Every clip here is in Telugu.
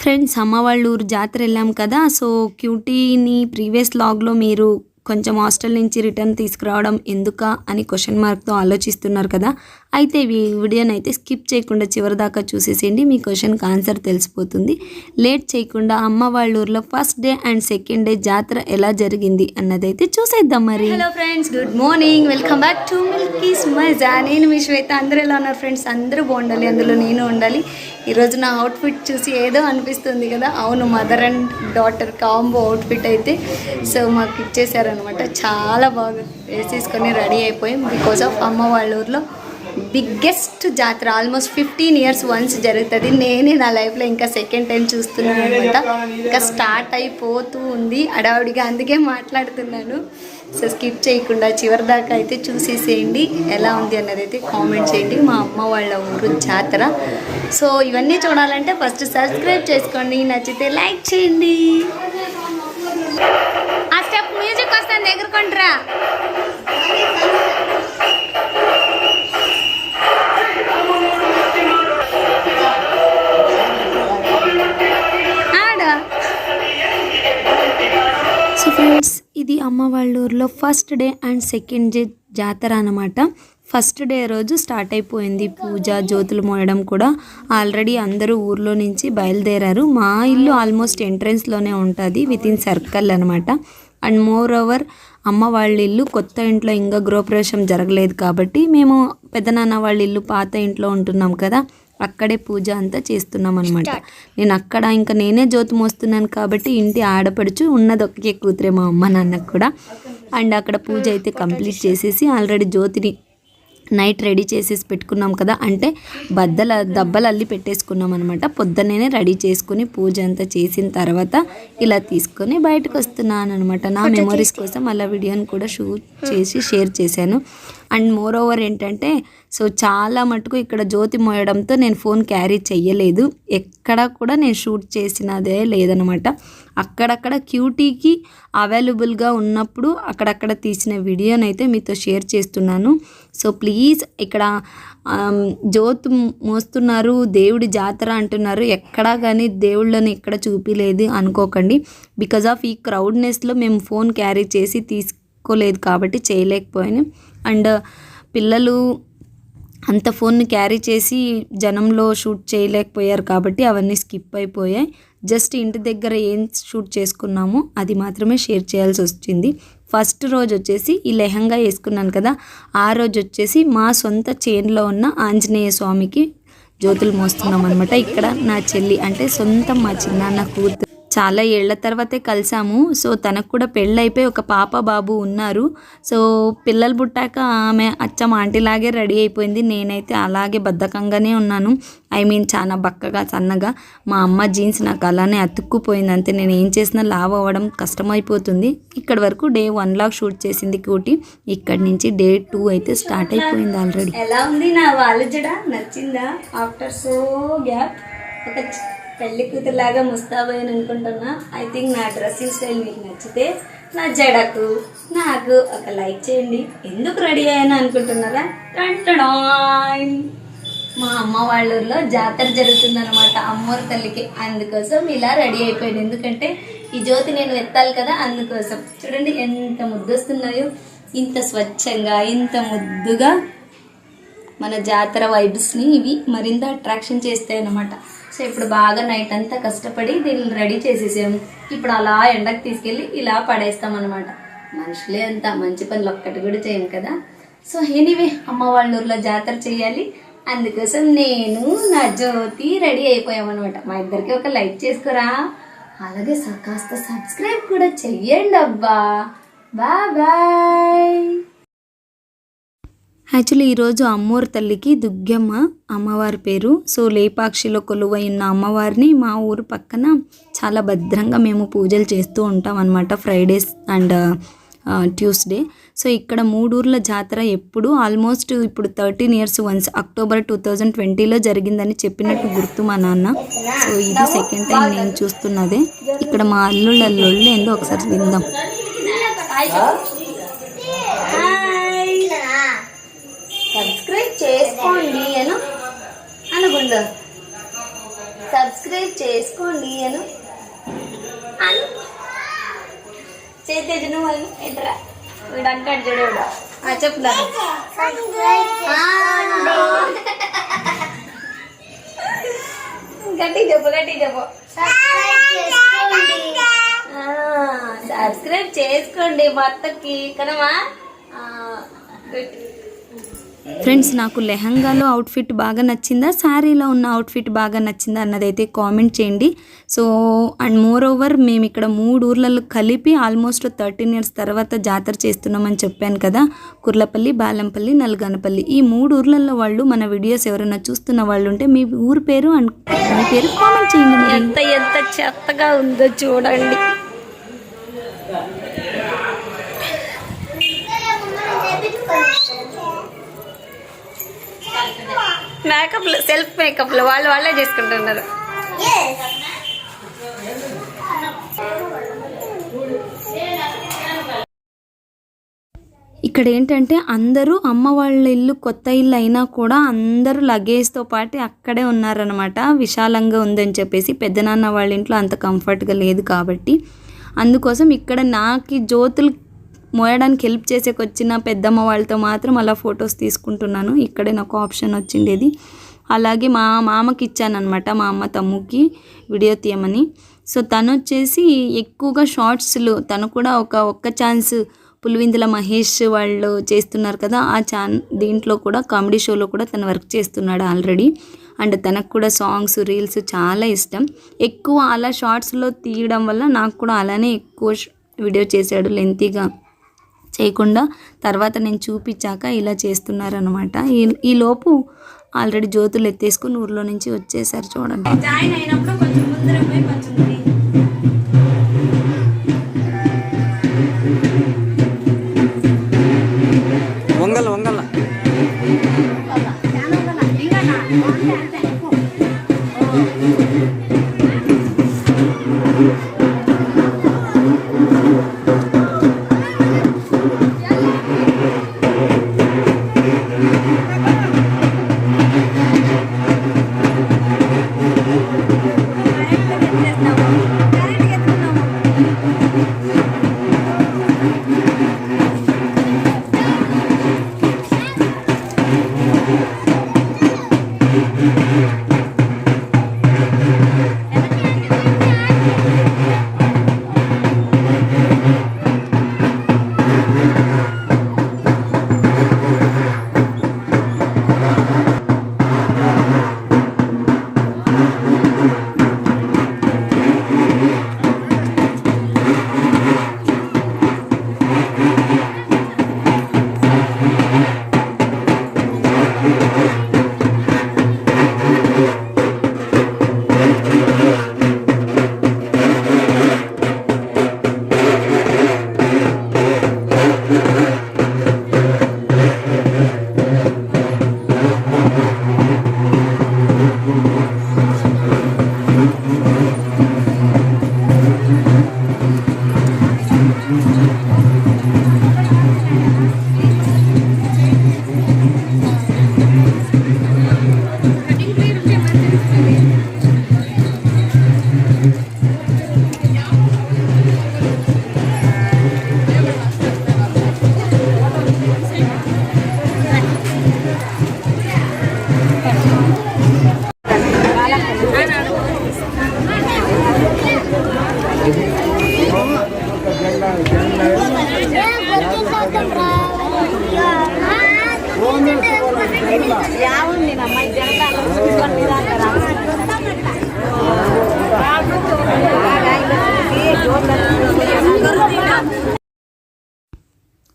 ఫ్రెండ్స్ అమ్మ వాళ్ళ ఊరు జాతర వెళ్ళాం కదా. సో క్యూటీని ప్రీవియస్ లాగ్లో మీరు కొంచెం హాస్టల్ నుంచి రిటర్న్ తీసుకురావడం ఎందుకా అని క్వశ్చన్ మార్క్తో ఆలోచిస్తున్నారు కదా. అయితే ఈ వీడియోని అయితే స్కిప్ చేయకుండా చివరి దాకా చూసేసేయండి. మీ క్వశ్చన్కి ఆన్సర్ తెలిసిపోతుంది. లేట్ చేయకుండా అమ్మ వాళ్ళ ఊర్లో first day and second day జాతర ఎలా జరిగింది అన్నదైతే చూసేద్దాం మరి. Hello friends good morning welcome back to Milky's Maza నేను మీ శ్వేత. అందరూ ఎలా ఉన్నారు ఫ్రెండ్స్ అందరూ బాగుండాలి. అందులో నేను ఉండాలి. ఈరోజు నా అవుట్ఫిట్ చూసి ఏదో అనిపిస్తుంది కదా. అవును mother and daughter combo outfit అయితే. సో మాకు ఇచ్చేసారనమాట చాలా బాగా వేసేసుకొని రెడీ అయిపోయాం. బికాస్ ఆఫ్ అమ్మ వాళ్ళ ఊర్లో బిగ్గెస్ట్ జాతర ఆల్మోస్ట్ ఫిఫ్టీన్ ఇయర్స్ వన్స్ జరుగుతుంది. నేనే నా లైఫ్లో ఇంకా సెకండ్ టైం చూస్తున్నాను అనమాట ఇంకా స్టార్ట్ అయిపోతూ ఉంది. అడావుడిగా అందుకే మాట్లాడుతున్నాను. సో స్కిప్ చేయకుండా చివరి దాకా అయితే చూసేసేయండి. ఎలా ఉంది అన్నది అయితే కామెంట్ చేయండి. మా అమ్మ వాళ్ళ ఊరు జాతర. సో ఇవన్నీ చూడాలంటే ఫస్ట్ సబ్స్క్రైబ్ చేసుకోండి. నచ్చితే లైక్ చేయండి. స్టెప్ మ్యూజిక్ వస్తాను ఎగురుకుంటారా సో ఫ్రెండ్స్ ఇది అమ్మ వాళ్ళ ఊర్లో first day and second day జాతర అనమాట ఫస్ట్ డే రోజు స్టార్ట్ అయిపోయింది పూజ జ్యోతులు మోయడం కూడా. ఆల్రెడీ అందరూ ఊర్లో నుంచి బయలుదేరారు. మా ఇల్లు ఆల్మోస్ట్ ఎంట్రెన్స్లోనే ఉంటుంది విత్ ఇన్ సర్కిల్ అనమాట అండ్ మోర్ ఓవర్ అమ్మ వాళ్ళ ఇల్లు కొత్త ఇంట్లో ఇంకా గృహప్రవేశం జరగలేదు కాబట్టి మేము పెద్దనాన్న వాళ్ళ ఇల్లు పాత ఇంట్లో ఉంటున్నాం కదా అక్కడే పూజ అంతా చేస్తున్నాం అనమాట నేను అక్కడ ఇంకా నేనే జ్యోతి మోస్తున్నాను కాబట్టి ఇంటి ఆడపడుచు ఉన్నది ఒకే కూతురే మా అమ్మ నాన్నకు కూడా. అండ్ అక్కడ పూజ అయితే కంప్లీట్ చేసేసి ఆల్రెడీ జ్యోతిని నైట్ రెడీ చేసేసి పెట్టుకున్నాం కదా అంటే బద్దల దబ్బలు అల్లి పెట్టేసుకున్నాం అనమాట పొద్దున్నే రెడీ చేసుకుని పూజ అంతా చేసిన తర్వాత ఇలా తీసుకొని బయటకు వస్తున్నాను అనమాట నా మెమరీస్ కోసం అలా వీడియోని కూడా షూట్ చేసి షేర్ చేశాను. అండ్ మోర్ ఓవర్ ఏంటంటే సో చాలా మటుకు ఇక్కడ జ్యోతి మోయడంతో నేను ఫోన్ క్యారీ చెయ్యలేదు. ఎక్కడ కూడా నేను షూట్ చేసినదే లేదనమాట. అక్కడక్కడ క్యూటీకి అవైలబుల్గా ఉన్నప్పుడు అక్కడక్కడ తీసిన వీడియోని అయితే మీతో షేర్ చేస్తున్నాను. సో ప్లీజ్ ఇక్కడ జ్యోతి మోస్తున్నారు దేవుడి జాతర అంటున్నారు. ఎక్కడా కానీ దేవుళ్ళని ఎక్కడ చూపిలేదు అనుకోకండి. బికాజ్ ఆఫ్ ఈ క్రౌడ్నెస్లో మేము ఫోన్ క్యారీ చేసి తీసుకోలేదు కాబట్టి చేయలేకపోయాను. అండ్ పిల్లలు అంత ఫోన్ని క్యారీ చేసి జనంలో షూట్ చేయలేకపోయారు కాబట్టి అవన్నీ స్కిప్ అయిపోయాయి. జస్ట్ ఇంటి దగ్గర ఏం షూట్ చేసుకున్నామో అది మాత్రమే షేర్ చేయాల్సి వచ్చింది. ఫస్ట్ రోజు వచ్చేసి ఈ లెహంగా వేసుకున్నాను కదా ఆ రోజు వచ్చేసి మా సొంత చేన్లో ఉన్న ఆంజనేయ స్వామికి జ్యోతులు మోస్తున్నాం అనమాట ఇక్కడ నా చెల్లి అంటే సొంతం మా చిన్నాన్న కూతురు. చాలా ఏళ్ళ తర్వాతే కలిసాము. సో తనకు కూడా పెళ్ళైపోయి ఒక పాప బాబు ఉన్నారు. సో పిల్లలు పుట్టాక ఆమె అచ్చం ఆంటీలాగే రెడీ అయిపోయింది. నేనైతే అలాగే బద్ధకంగానే ఉన్నాను. ఐ మీన్ చాలా బక్కగా సన్నగా. మా అమ్మ జీన్స్ నాకు అలానే అతుక్కుపోయింది. అంతే నేను ఏం చేసినా లావ్ అవ్వడం కష్టమైపోతుంది. ఇక్కడ వరకు డే వన్ లాక్ షూట్ చేసింది కోటి. ఇక్కడి నుంచి డే టూ అయితే స్టార్ట్ అయిపోయింది ఆల్రెడీ. ఎలా ఉంది నా వాళ్ళు నచ్చిందా? After so gap? ఒక పెళ్ళి కూతురులాగా ముస్తాబోయని అనుకుంటున్నా. ఐ థింక్ నా డ్రెస్సింగ్ స్టైల్ మీకు నచ్చితే నా జడకు నాకు ఒక లైక్ చేయండి. ఎందుకు రెడీ అయ్యాను అనుకుంటున్నారా? టంటడాయ్. మా అమ్మ వాళ్ళ ఊర్లో జాతర జరుగుతుందన్నమాట అమ్మోరు తల్లికి. అందుకోసం ఇలా రెడీ అయిపోయాను ఎందుకంటే ఈ జ్యోతి నేను ఎత్తాలి కదా అందుకోసం. చూడండి ఎంత ముద్దొస్తున్నాయో. ఇంత స్వచ్ఛంగా ఇంత ముద్దుగా మన జాతర వైబ్స్ని ఇవి మరింత అట్రాక్షన్ చేస్తాయి అన్నమాట సో ఇప్పుడు బాగా నైట్ అంతా కష్టపడి దీన్ని రెడీ చేసేసాము. ఇప్పుడు అలా ఎండకు తీసుకెళ్ళి ఇలా పడేస్తాం అనమాట మనుషులే అంత మంచి పనులు ఒక్కటి కూడా చేయం కదా. సో ఎనీవే అమ్మ వాళ్ళ ఊర్లో జాతర చేయాలి. అందుకోసం నేను నా జ్యోతి రెడీ అయిపోయామన్నమాట మా ఇద్దరికి ఒక లైక్ చేసుకోరా. అలాగే కాస్త సబ్స్క్రైబ్ కూడా చెయ్యండి అబ్బా బాయ్ బాయ్. యాక్చువల్లీ ఈరోజు అమ్మోరు తల్లికి దుగ్గమ్మ అమ్మవారి పేరు. సో లేపాక్షిలో కొలువై ఉన్న అమ్మవారిని మా ఊరు పక్కన చాలా భద్రంగా మేము పూజలు చేస్తూ ఉంటాం అనమాట ఫ్రైడేస్ అండ్ ట్యూస్డే. సో ఇక్కడ మూడూర్ల జాతర ఎప్పుడు ఆల్మోస్ట్ ఇప్పుడు thirteen years once October two thousand ట్వంటీలో జరిగిందని చెప్పినట్టు గుర్తు మా నాన్న. సో ఇది సెకండ్ టైం నేను చూస్తున్నదే. ఇక్కడ మా అల్లుళ్ళ అల్లుళ్ళు ఏందో ఒకసారి విందాం. సబ్స్క్రైబ్ చేసుకోండి అను. అనుకుంటా సబ్స్క్రైబ్ చేసుకోండి అను. అను. చేతి నువ్వు అను ఎట్రా వీడు అంటాడు చూడు ఆ, చెప్పు గట్టి చెప్పు గట్టి చెప్పు. సబ్స్క్రైబ్ చేసుకోండి మా అత్తకి కదమ్మా ఫ్రెండ్స్ నాకు లెహంగాలో అవుట్ఫిట్ బాగా నచ్చిందా? శారీలో ఉన్న అవుట్ఫిట్ బాగా నచ్చిందా అన్నదైతే కామెంట్ చేయండి. సో అండ్ మోర్ ఓవర్ మేము ఇక్కడ మూడు ఊర్లలో కలిపి ఆల్మోస్ట్ థర్టీన్ ఇయర్స్ తర్వాత జాతర చేస్తున్నామని చెప్పాను కదా. కుర్లపల్లి బాలంపల్లి నల్గనపల్లి. ఈ మూడు ఊర్లలో వాళ్ళు మన వీడియోస్ ఎవరైనా చూస్తున్న వాళ్ళు ఉంటే మీ ఊరి పేరు అండ్ మీ పేరు కామెంట్ చేయండి ఎంత ఎంత చెత్తగా ఉందో చూడండి. మేకప్లు సెల్ఫ్ మేకప్లు వాళ్ళు వాళ్ళే చేసుకుంటున్నారు. ఇక్కడ ఏంటంటే అందరూ అమ్మ వాళ్ళ ఇల్లు కొత్త ఇల్లు అయినా కూడా అందరూ లగేజ్తో పాటు అక్కడే ఉన్నారనమాట విశాలంగా ఉందని చెప్పేసి పెద్దనాన్న వాళ్ళ ఇంట్లో అంత కంఫర్ట్గా లేదు కాబట్టి. అందుకోసం ఇక్కడ నాకు జ్యోతులు మోయడానికి హెల్ప్ చేసేకి వచ్చిన పెద్దమ్మ వాళ్ళతో మాత్రం అలా ఫొటోస్ తీసుకుంటున్నాను. ఇక్కడే నాకు ఆప్షన్ వచ్చిండేది. అలాగే మా మామకి ఇచ్చానమాట మా అమ్మ తమ్ముకి వీడియో తీయమని. సో తను వచ్చేసి ఎక్కువగా షార్ట్స్లు తను కూడా ఒక ఒక్క ఛాన్స్ పులివిందుల మహేష్ వాళ్ళు చేస్తున్నారు కదా ఆ ఛాన్ దీంట్లో కూడా కామెడీ షోలో కూడా తను వర్క్ చేస్తున్నాడు ఆల్రెడీ అండ్ తనకు కూడా సాంగ్స్ రీల్స్ చాలా ఇష్టం. ఎక్కువ అలా షార్ట్స్లో తీయడం వల్ల నాకు కూడా అలానే ఎక్కువ వీడియో చేశాడు లెంతీగా చేయకుండా తర్వాత నేను చూపించాక ఇలా చేస్తున్నారనమాట ఈ ఈ లోపు ఆల్రెడీ జ్యోతులు ఎత్తేసుకుని ఊర్లో నుంచి వచ్చేసారు చూడండి. జాయిన్ అయినప్పుడు కొంచెం ముందర పోయి కొంచెం వంగల వంగల.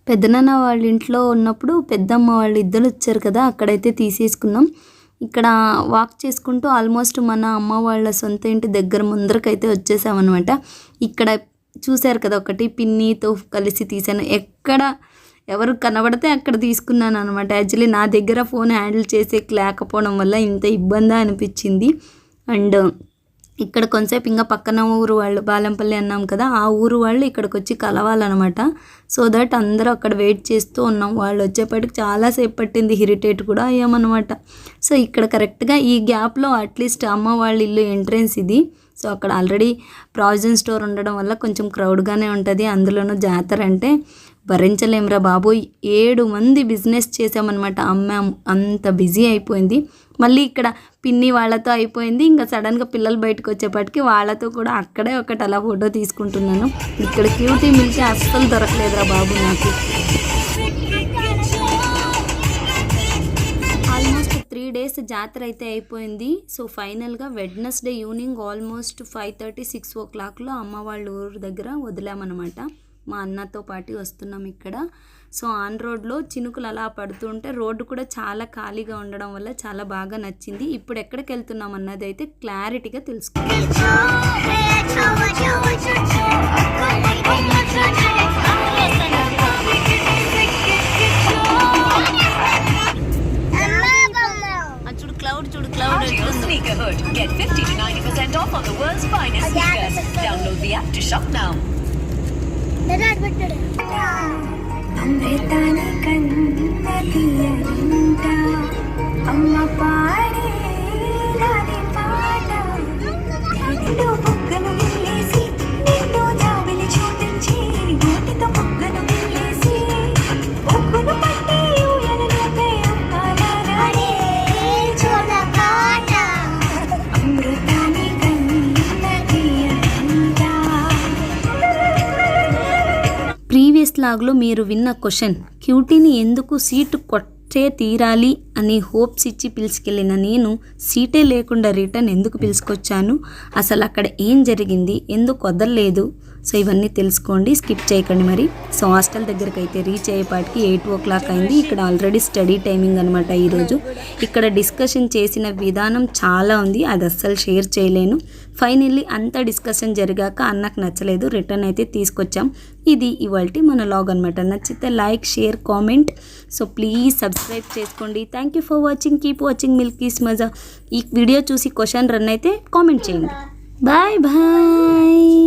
పెద్దనాన్న వాళ్ళ ఇంట్లో ఉన్నప్పుడు పెద్దమ్మ వాళ్ళు ఇద్దరు వచ్చారు కదా అక్కడైతే తీసేసుకున్నాం. ఇక్కడ వాక్ చేసుకుంటూ ఆల్మోస్ట్ మన అమ్మ వాళ్ళ సొంత ఇంటి దగ్గర ముందరకైతే వచ్చేసామన్నమాట. ఇక్కడ చూశారు కదా ఒకటి పిన్నితో కలిసి తీసాను. ఎక్కడ ఎవరు కనబడితే అక్కడ తీసుకున్నాను అనమాట యాక్చువల్లీ నా దగ్గర ఫోన్ హ్యాండిల్ చేసేకి లేకపోవడం వల్ల ఇంత ఇబ్బంది అనిపించింది. అండ్ ఇక్కడ కొంతసేపు ఇంకా పక్కన ఊరు వాళ్ళు బాలంపల్లి అన్నాం కదా ఆ ఊరు వాళ్ళు ఇక్కడికి వచ్చి కలవాలన్నమాట. సో దట్ అందరూ అక్కడ వెయిట్ చేస్తూ ఉన్నాం. వాళ్ళు వచ్చేప్పటికి చాలాసేపు పట్టింది ఇరిటేట్ కూడా అయ్యామన్నమాట. సో ఇక్కడ కరెక్ట్గా ఈ గ్యాప్లో అట్లీస్ట్ అమ్మ వాళ్ళ ఇల్లు ఎంట్రెన్స్ ఇది. సో అక్కడ ఆల్రెడీ ప్రావిజన్ స్టోర్ ఉండడం వల్ల కొంచెం క్రౌడ్గానే ఉంటుంది. అందులోనూ జాతర అంటే భరించలేమురా బాబు ఏడు మంది బిజినెస్ చేసామన్నమాట అమ్మాము అంత బిజీ అయిపోయింది. మళ్ళీ ఇక్కడ పిన్ని వాళ్ళతో అయిపోయింది. ఇంకా సడన్గా పిల్లలు బయటకు వచ్చేప్పటికి వాళ్ళతో కూడా అక్కడే ఒకటి అలా ఫోటో తీసుకుంటున్నాను. ఇక్కడ క్యూటీ మిల్క్ అస్సలు దొరకలేదురా బాబు నాకు. ఆల్మోస్ట్ త్రీ డేస్ జాతర అయితే అయిపోయింది. సో ఫైనల్గా Wednesday evening almost five thirty six ఓ క్లాక్లో అమ్మ వాళ్ళ ఊరు దగ్గర వదిలామన్నమాట. మా అన్నతో పాటు వస్తున్నాం ఇక్కడ సో ఆన్ రోడ్లో చినుకులు అలా పడుతుంటే రోడ్డు కూడా చాలా ఖాళీగా ఉండడం వల్ల చాలా బాగా నచ్చింది ఇప్పుడు ఎక్కడికి వెళ్తున్నాం అన్నది అయితే క్లారిటీగా తెలుసుకుంటాం చూడు క్లౌడ్ చూడు cloud your sneaker hood. Get 50 to 90% off on the world's finest sneakers. Download the app to shop now. ಅಂದ್ರೆ ತಾನೇ ಕಣ್ಣರ ప్రీవియస్ మీరు విన్న క్వశ్చన్. క్యూటీని ఎందుకు సీటు కొట్టే తీరాలి అని హోప్స్ ఇచ్చి పిలుచుకెళ్ళిన నేను సీటే లేకుండా రిటర్న్ ఎందుకు పిలుచుకొచ్చాను? అసలు అక్కడ ఏం జరిగింది? ఎందుకు వదలలేదు? సో ఇవన్నీ తెలుసుకోండి. స్కిప్ చేయకండి మరి. సో హాస్టల్ దగ్గరికి అయితే రీచ్ అయ్యేపాటికి ఎయిట్ ఓ క్లాక్ అయింది. ఇక్కడ ఆల్రెడీ స్టడీ టైమింగ్ అనమాట ఈరోజు. ఇక్కడ డిస్కషన్ చేసిన విధానం చాలా ఉంది. అది అస్సలు షేర్ చేయలేను. ఫైనల్లీ అంత డిస్కషన్ జరిగాక అన్నకు నచ్చలేదు. రిటర్న్ అయితే తీసుకొచ్చాం. ఇది ఇవాళ మన లాగ్ అనమాట నచ్చితే like share comment. So please subscribe చేసుకోండి. Thank you for watching keep watching Milky's Maza ఈ వీడియో చూసి క్వశ్చన్ రన్ అయితే కామెంట్ చేయండి. Bye bye